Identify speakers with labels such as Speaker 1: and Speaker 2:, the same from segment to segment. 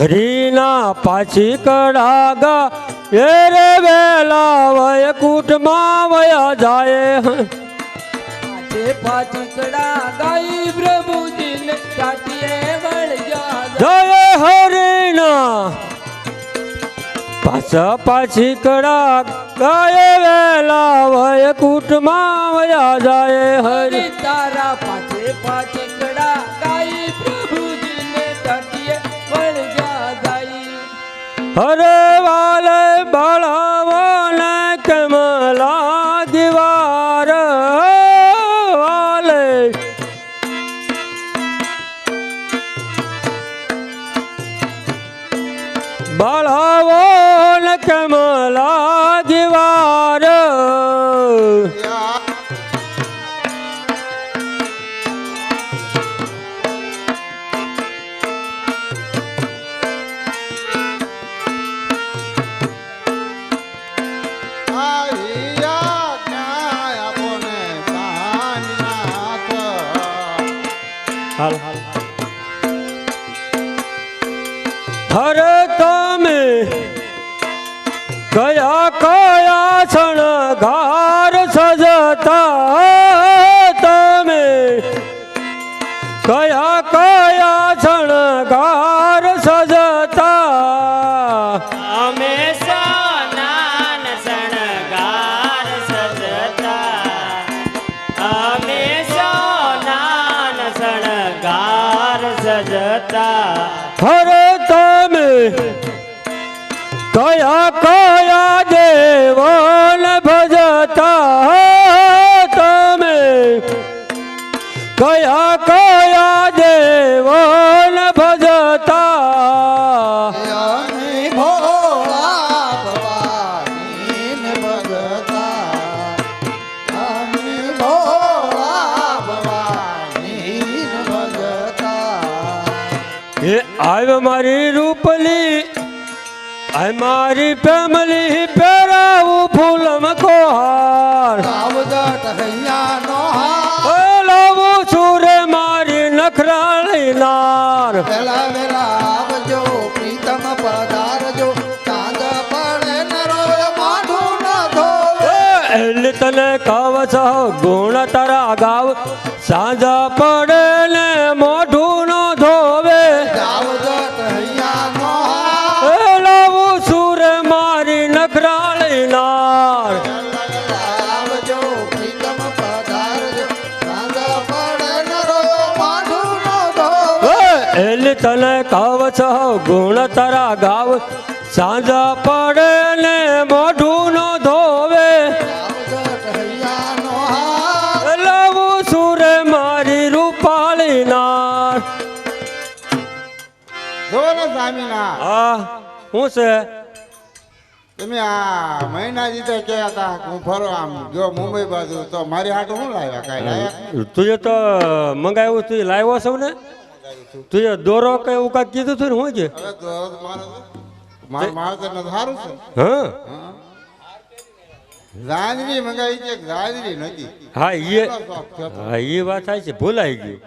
Speaker 1: રીના પાછી કડાગા એ રે વેલા વય કૂટમાં વયા જાય.
Speaker 2: પાછે પાછીકડા ગાઈ પ્રભુજીને કાટીએ વળગ્યા
Speaker 1: જય હરિના. પાછા પાછી કડા ગાય વેલા વય કૂટમાં વયા જાય. હરિ
Speaker 2: તારા પાછે પાછીકડા
Speaker 1: હરે વાલે બળાવને હાલ. હરે તમે કયા કયા શણગાર સજતા તમે? કયા કયા શણગાર હરે તમે. કયા ફેમિલી પેરાવું ફૂલ કોહાર એ લાવું છું રે મારી નખરાળી નાર.
Speaker 3: વેલા વેલા આવજો પ્રીતમ પધારજો. ચાંદ પડે ને રોય ન ધોવે.
Speaker 1: તને કવ છો ગુણ તારા ગાવ. સાંજા પડે રૂપાળી નાર
Speaker 4: સ્વામિનાર
Speaker 1: હા શું છે?
Speaker 4: તમે આ મહિના તો કે હતા હું ફરો આમ જો મુંબઈ બાજુ તો મારી હાટ શું લાવ્યા? કાંઈ લાવ્યા
Speaker 1: તુંએ તો મંગાવ્યું તું લાવ્યો છો ને? તુંએ દોરો કે એવું કાંઈક કીધું તું ને શું છે
Speaker 4: મારું માવતર સારું છે.
Speaker 1: હા.
Speaker 4: જાજરી મંગાવી છે કે નથી?
Speaker 1: હા એ. હા એ વાત થાય છે ભૂલાઈ ગયું?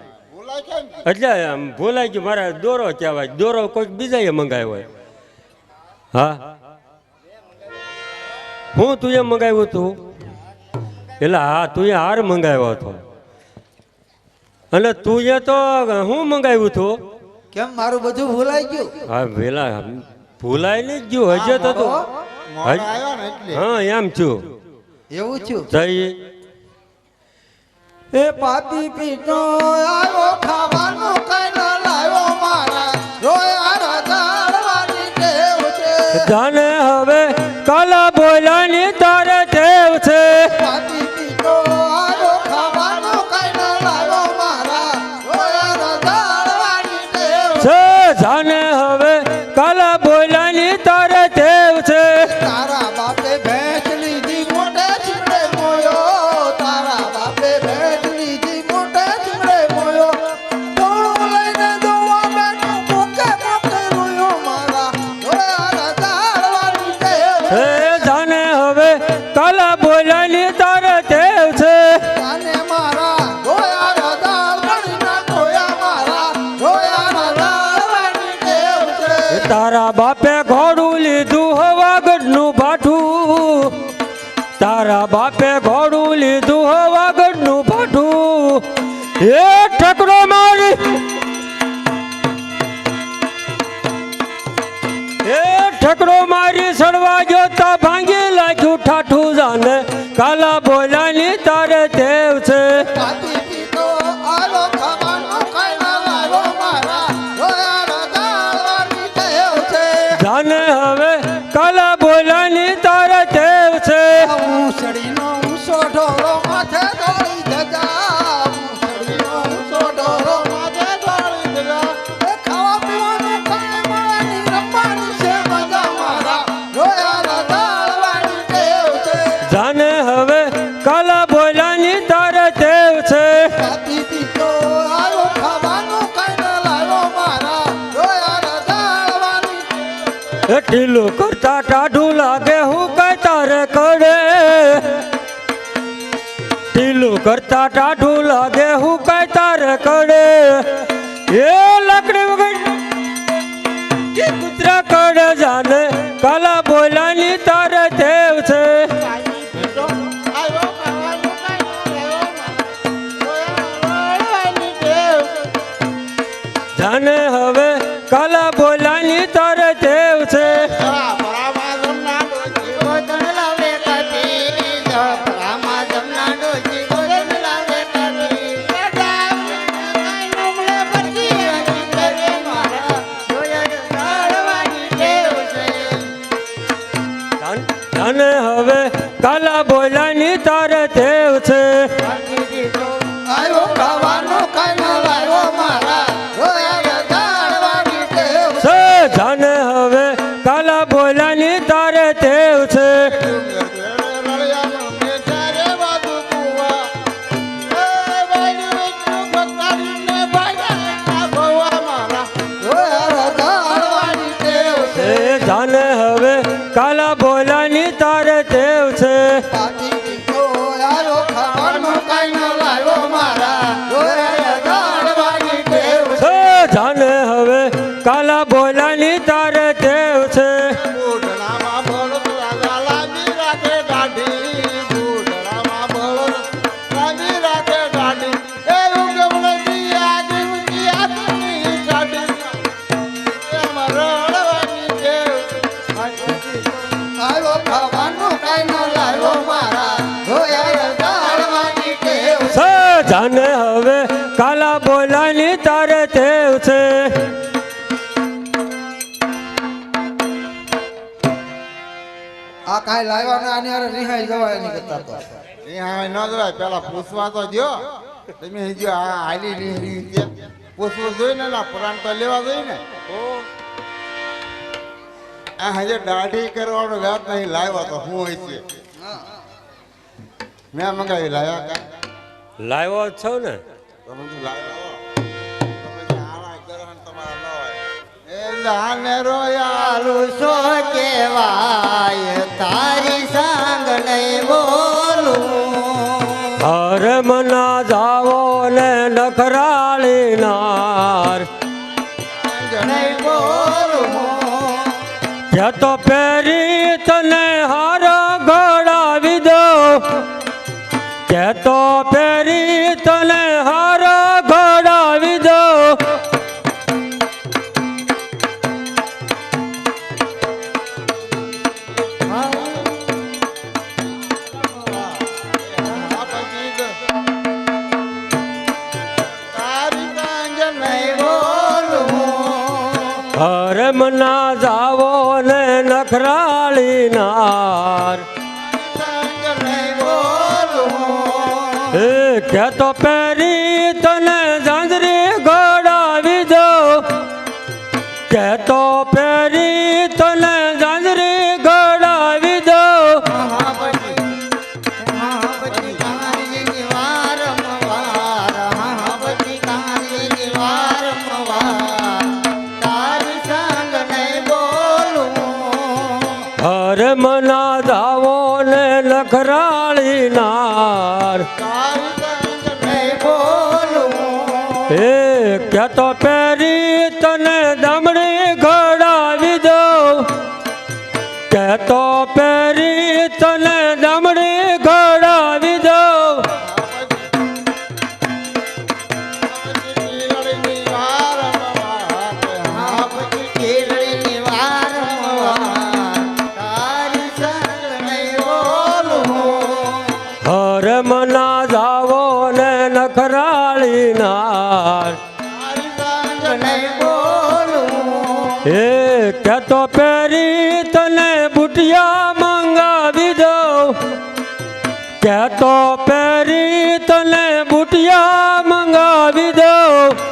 Speaker 1: એટલે એમ ભૂલાઈ ગયું મારે દોરો કહેવાય દોરો કોઈક બીજાએ મંગાવ્યો હોય. હા? હું તું એ મંગાવ્યું હતું એટલે હા તું એ હાર મંગાવ્યો હતો. અને તું એ તો હું મંગાવ્યું હતું
Speaker 3: કેમ મારું બધું ભૂલાઈ ગયું?
Speaker 1: હા વેલા ભૂલાઈ નહીં ગયું હજે તો હા એમ છું.
Speaker 3: એવું થયું
Speaker 1: જઈ
Speaker 3: એ પાપી પીટો આવ્યો ખાવાનું કઈ ન લાવ્યો મારા. રોયા રજાડવાની ટેવ છે.
Speaker 1: જાને હવે કાલા બોલાની તારે ટેવ છે.
Speaker 3: પાપી પીટો આવ્યો ખાવાનું કઈ ન લાવ્યો મારા. રોયા રજાડવાની ટેવ છે
Speaker 1: છે જાને હવે કાલા બોલાની તારે
Speaker 3: બાપે
Speaker 1: ઘોડું લીધું હવાગઢનું ભાઠું એ ઠકરો મારી. એ ઠકરો મારી સડવા જોતા ભાંગી લાગ્યું ઠાઠું જાને. કાલા બોલાની તારે
Speaker 3: લાવ્યો
Speaker 1: ભોલાની તારે
Speaker 3: રજાવાની છે.
Speaker 1: ઢીલું કરતા ટાઢું લાગે હું કઈ તારે કરે? ઢીલું કરતા ટાઢું લાગે હું કઈ તારે કરે? એ જાને હવે કાલા બોલાની તારે તેવ છે.
Speaker 3: આ કાઈ લાવ્યા ને આને હારે રિહાઈ જવાય નહીં કરતા તો.
Speaker 4: એ હા ન જવાય પેલા પૂછવા તો જો તમે જો આ હાલી રિહાઈ છે. પૂછવું જોઈએ ને ના પુરાણ તો લેવા જોઈએ ને. આ હજે દાઢી કરવાનો વ્યાપ નહીં લાવ્યો તો હું હોય છે? મેં મંગાવી લાવ્યા કા?
Speaker 1: લાવ્યો છો ને?
Speaker 4: ન
Speaker 5: સો કેવાય તારી સાંગ નહીં બોલું.
Speaker 1: હર મના જાવો ને નખરાળી નાર.
Speaker 5: નહીં બોલું.
Speaker 1: કે તો પેરી
Speaker 4: બોલું
Speaker 1: ના જાવો ને નખરાળી નાર. કે તો પેરી નખરાળી નાર એ કેતો પેરી તને બુટિયા મંગાવી દઉં. કેતો પેરી તને બુટિયા મંગાવી દઉં.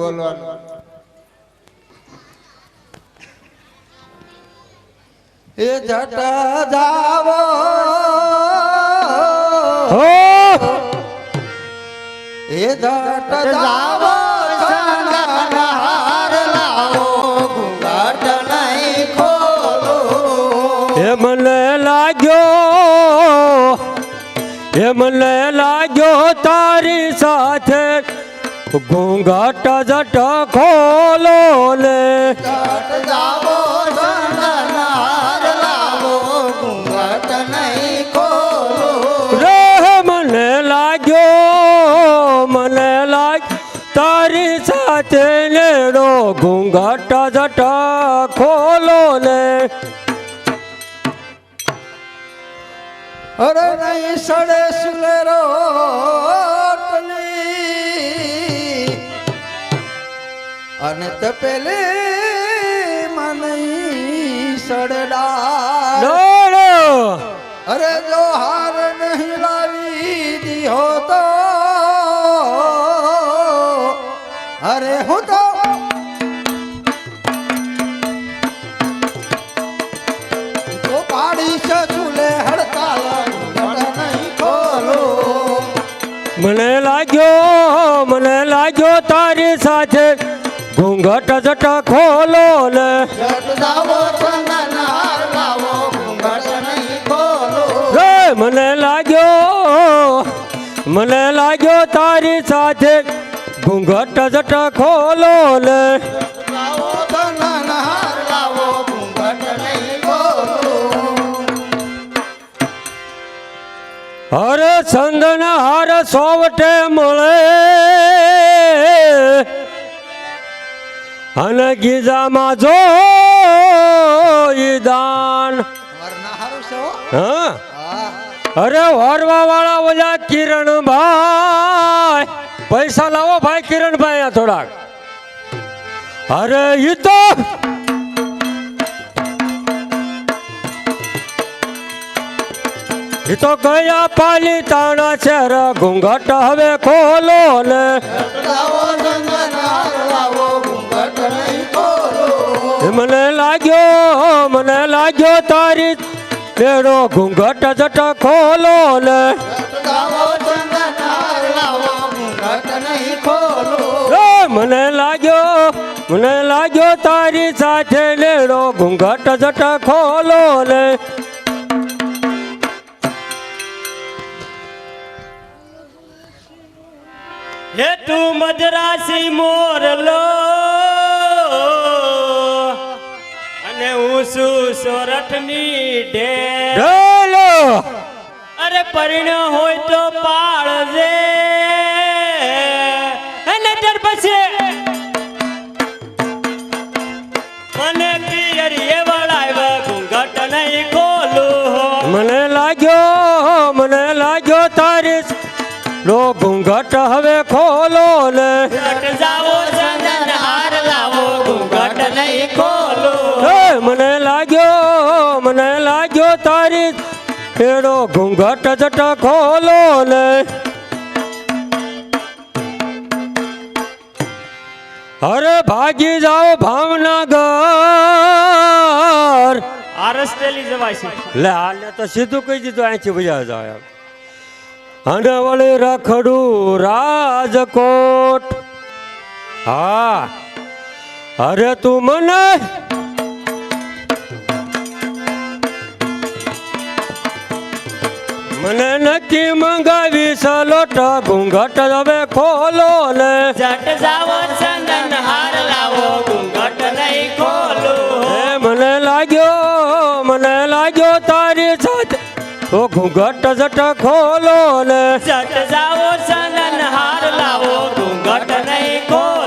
Speaker 4: બોલવાનું.
Speaker 3: એ જટા જાવો.
Speaker 1: હો!
Speaker 3: એ જટ
Speaker 5: જાવો
Speaker 1: મને લાગ્યો એ લાગ્યો તારી સાથે ઘૂંઘટ જટ ખોલો ને મને લાગ્યો મને લાગ તારી સાથે નેડો ઘૂંઘટ જટ ખોલો ને
Speaker 3: અરે નહીં સડે સુલેરો. અને તપેલે મને સડડા અરે જો હાર નહીં લાવી દીહો તો અરે હું તો
Speaker 1: મને લાગ્યો મને લાગ્યો તારી સાથે ઘૂંઘટ જટ ખોલો ને મને લાગ્યો મને લાગ્યો તારી સાથે. ઘૂંઘટ જટ ખોલો ને
Speaker 5: હાર
Speaker 1: ચંદન હાર સોવટે મળે. અને ગીજામાં જો ઈ દાન
Speaker 3: હો.
Speaker 1: અરે વરવા વાળા ઓલા કિરણભાઈ. પૈસા લાવો ભાઈ કિરણભાઈ આ થોડાક. અરે ઈ તો એ તો ગયા પાલી તાણા છે રે ઘૂંઘટ હવે ખોલો ને મને લાગ્યો મને લાગ્યો તારી બેડો ઘૂંઘટ જટ ખોલો ને. મને લાગ્યો મને લાગ્યો તારી સાથે લેડો ઘૂંઘટ જટ ખોલો ને.
Speaker 6: હે તું મદરાસી મોરલો. હું છું સોરઠની ઢેર.
Speaker 1: ઢોલો
Speaker 6: અરે પરિણ્યો હોય તો પાળજે. પછી. મને ઘૂંઘટ નહીં ખોલું
Speaker 1: મને લાગ્યો મને લાગ્યો તારી લો ઘૂંઘટ હવે ખોલો ને.
Speaker 6: જાવો ચંદન હાર લાવો ઘૂંઘટ નહીં ખોલો
Speaker 1: એ મને લાગ્યો મને લાગ્યો તારી પેડો ઘૂંઘટ જટ ખોલો ને. અરે ભાગી જાઓ ભાવનગર.
Speaker 6: આરસ ટેલી જવાય છે.
Speaker 1: લે હાલે તો સીધું કહી દીધું અહીંથી બજા જાય અને વળી રખડું રાજકોટ. હા. અરે તું મને મને નક્કી મંગાવી સલોટ ઘૂંઘટ હવે ખોલો ને
Speaker 6: જટ જાવો ચંદન હાર લાવો ઘૂંઘટ નહીં ખોલો.
Speaker 1: મને લાગ્યો મને લાગ્યો તારી સાથે તો ઘૂંઘટ જટ ખોલો ને
Speaker 6: જટ જાવો ચંદન હાર લાવો ઘૂંઘટ નહીં ખોલું.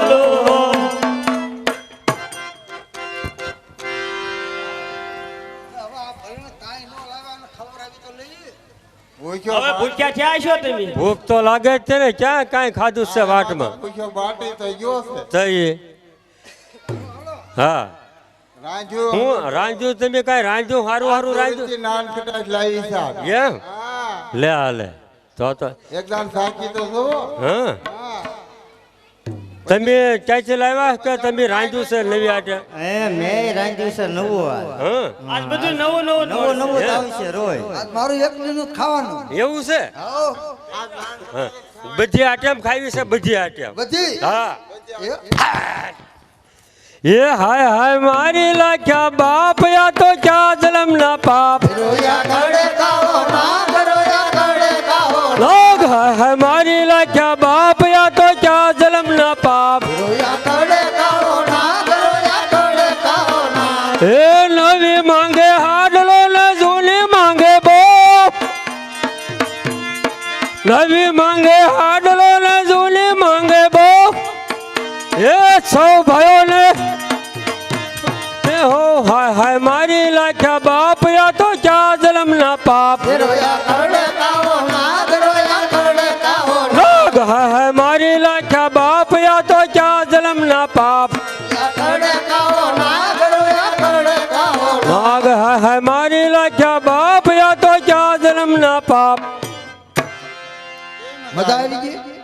Speaker 4: પૂછ્યો
Speaker 6: હવે ભૂખ્યા ક્યાં છો તમે?
Speaker 1: ભૂખ તો લાગે જ છે ને ક્યાં કાંઈ ખાધું છે વાટમાં?
Speaker 4: ભૂખ્યો બાટી થઈ ગયો છે.
Speaker 1: થઈ. હા.
Speaker 4: રાજુ
Speaker 1: હું રાંધ્યું તમે કાંઈ રાંધ્યું? સારું સારું રાંધ્યું?
Speaker 4: નાન કટાશ લાવી
Speaker 1: એમ? લે આ લે. તો તો
Speaker 4: એકદમ સાચી તો જુઓ
Speaker 1: હા
Speaker 4: હા.
Speaker 1: તમે ક્યાંથી લાવ્યા કે તમે રાંધ્યું છે નવી આટે
Speaker 7: એ મેં રાંધ્યું છે નવું આ.
Speaker 6: આજ બધું નવું નવું
Speaker 7: નવું
Speaker 6: નવું
Speaker 7: નવું છે. રોય
Speaker 3: આજ મારું એકલીનું ખાવાનું.
Speaker 1: એવું છે? હા. બધી આટેમ ખાવી છે બધી આટેમ
Speaker 3: બધી?
Speaker 1: હા.
Speaker 3: એ?
Speaker 1: એ હાય હાય મારી લાખ્યા બાપ યા તો ક્યાં જલમ ના પાપ લોગ હાય હાય મારી લાખ્યા બાપ લાખ્યા બાપ, યા તો ક્યાં જલમ ના પાપ લોગ હાય મારી લાખ્યા બાપ, યા તો ક્યાં જલમ ના પાપ નાગ હાય મારી લાખ્યા બાપ, યા તો ક્યાં જલમ ના પાપ.
Speaker 3: મજા આવી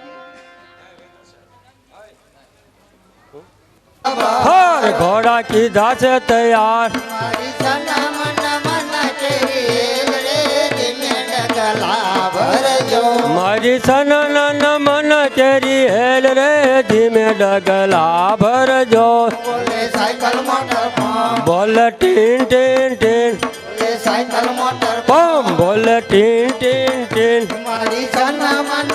Speaker 1: હર ઘોડા કીધા છે તૈયાર.
Speaker 5: મારી સના મન મન કેરી
Speaker 1: હેલ રે ધીમે ડગલા ભરજો
Speaker 5: બોલે
Speaker 1: ટીન ટીન ટીન.
Speaker 5: સાયકલ મોટર
Speaker 1: પમ બોલ ટીન ટીન ટીન.
Speaker 5: મારી સના મન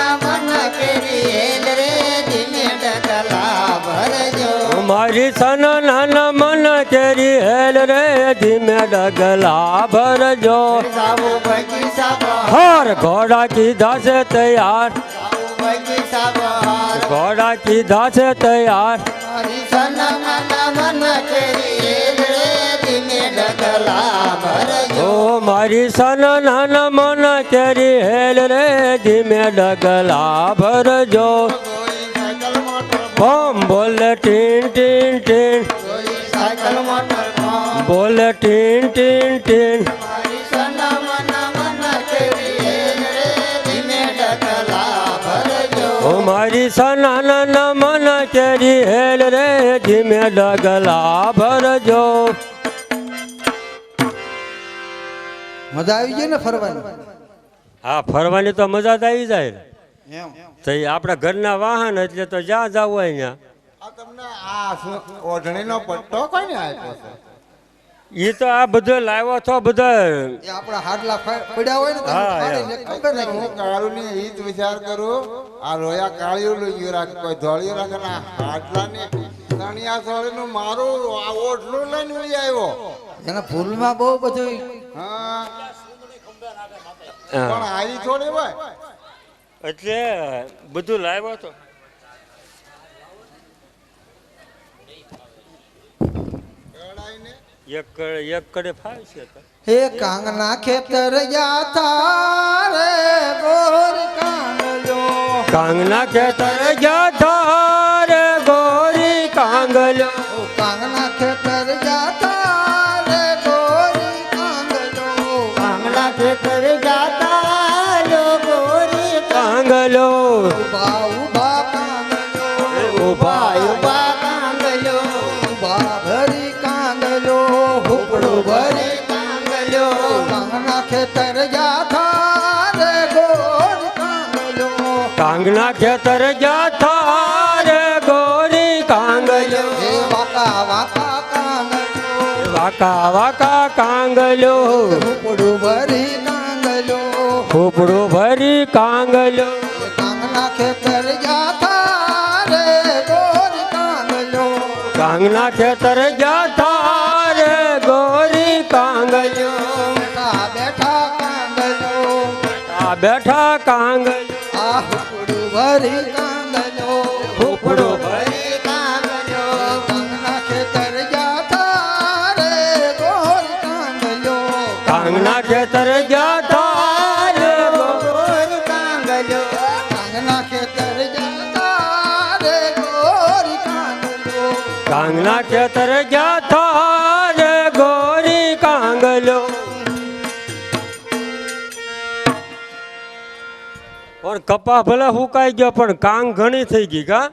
Speaker 1: મારી સનન મન કેરી હેલ રે, ધીમે ડગલા ભરજો હર ઘોડા કીધા છે તૈયાર. ઘોડા કીધા છે તૈયાર.
Speaker 5: સના
Speaker 1: ઓ મારી સન નાન મન કેરી હેલ રે, ધીમે ડગલા ભરજો પમ બોલે ટીન ટીન ટીન. બોલે ટીન ટીન ટીન.
Speaker 5: મારી સના મન કેરી હેલ રે ધીમે ડગલા ભરજો
Speaker 1: ઓ મારી સન નાન મન કેરી હેલ રે ધીમે ડગલા ભરજો
Speaker 3: મજા આવી જાય ને ફરવાની?
Speaker 1: હા ફરવાની તો મજા જ આવી જાય તો એ આપણા ઘરના વાહન એટલે તો જ્યાં જવું હોય ત્યાં.
Speaker 4: આ તમને આ ઓઢણીનો પટ્ટો કોઈને આપ્યો છે?
Speaker 1: એ તો આ બધો લાવ્યો છો બધો
Speaker 3: આપણા હાડલા પડ્યા હોય ને
Speaker 1: હા,
Speaker 3: ફાડીને
Speaker 1: યાર.
Speaker 4: હું કાળું ની હિત વિચાર કરું. આ રોયા કાળિયું લઈ રાખે કોઈ ધોળિયું રાખે ને હાડલા ની તણિયા સોળી નું મારું આ ઓઢલું લઈને આવ્યો.
Speaker 3: એના ફૂલમાં બહુ બધું
Speaker 4: હા.
Speaker 1: હા.
Speaker 4: પણ આવી થોડી હોય.
Speaker 1: એટલે બધું લાવ્યો હતો.
Speaker 3: હે કાંગના ખેતર જાતા રે ગોર કાંગલો.
Speaker 1: કાંગના ખેતર ગયા તારે રે ગોરી કાંગલો.
Speaker 3: કાંગના ખેતર કાંગલો
Speaker 6: ઊભા ઊભા
Speaker 1: કાંગલો.
Speaker 3: ઊભા ઊભા કાંગલો ઊભા ભરી કાંગલો હુકડો ભરી
Speaker 6: કાંગલો.
Speaker 3: કાંગના ખેતર જાતા રે ગોર કાંગલો.
Speaker 1: કાંગના ખેતર રે ગોરી કાંગલો.
Speaker 3: હે વાકા વાકા કાંગલો.
Speaker 1: વાકા વાકા કાંગલો.
Speaker 3: હુકડું ભરી કાંગલો. ભરી કાંગલ્યો
Speaker 1: કાંગના ખેતર જાતા રે ગોરી
Speaker 3: કાંગલ્યો.
Speaker 1: બેઠા
Speaker 3: આ બેઠા કાંગલ્યો.
Speaker 1: આ હુકડું ભરી કાંગલો
Speaker 3: ઉપડું
Speaker 1: કાંગના ખેતર ગયા રે ગોરી કાંગલો.
Speaker 3: પણ કપા ભલે હુકાઈ ગયો, પણ કાંગ ઘણી થઈ ગઈ કા?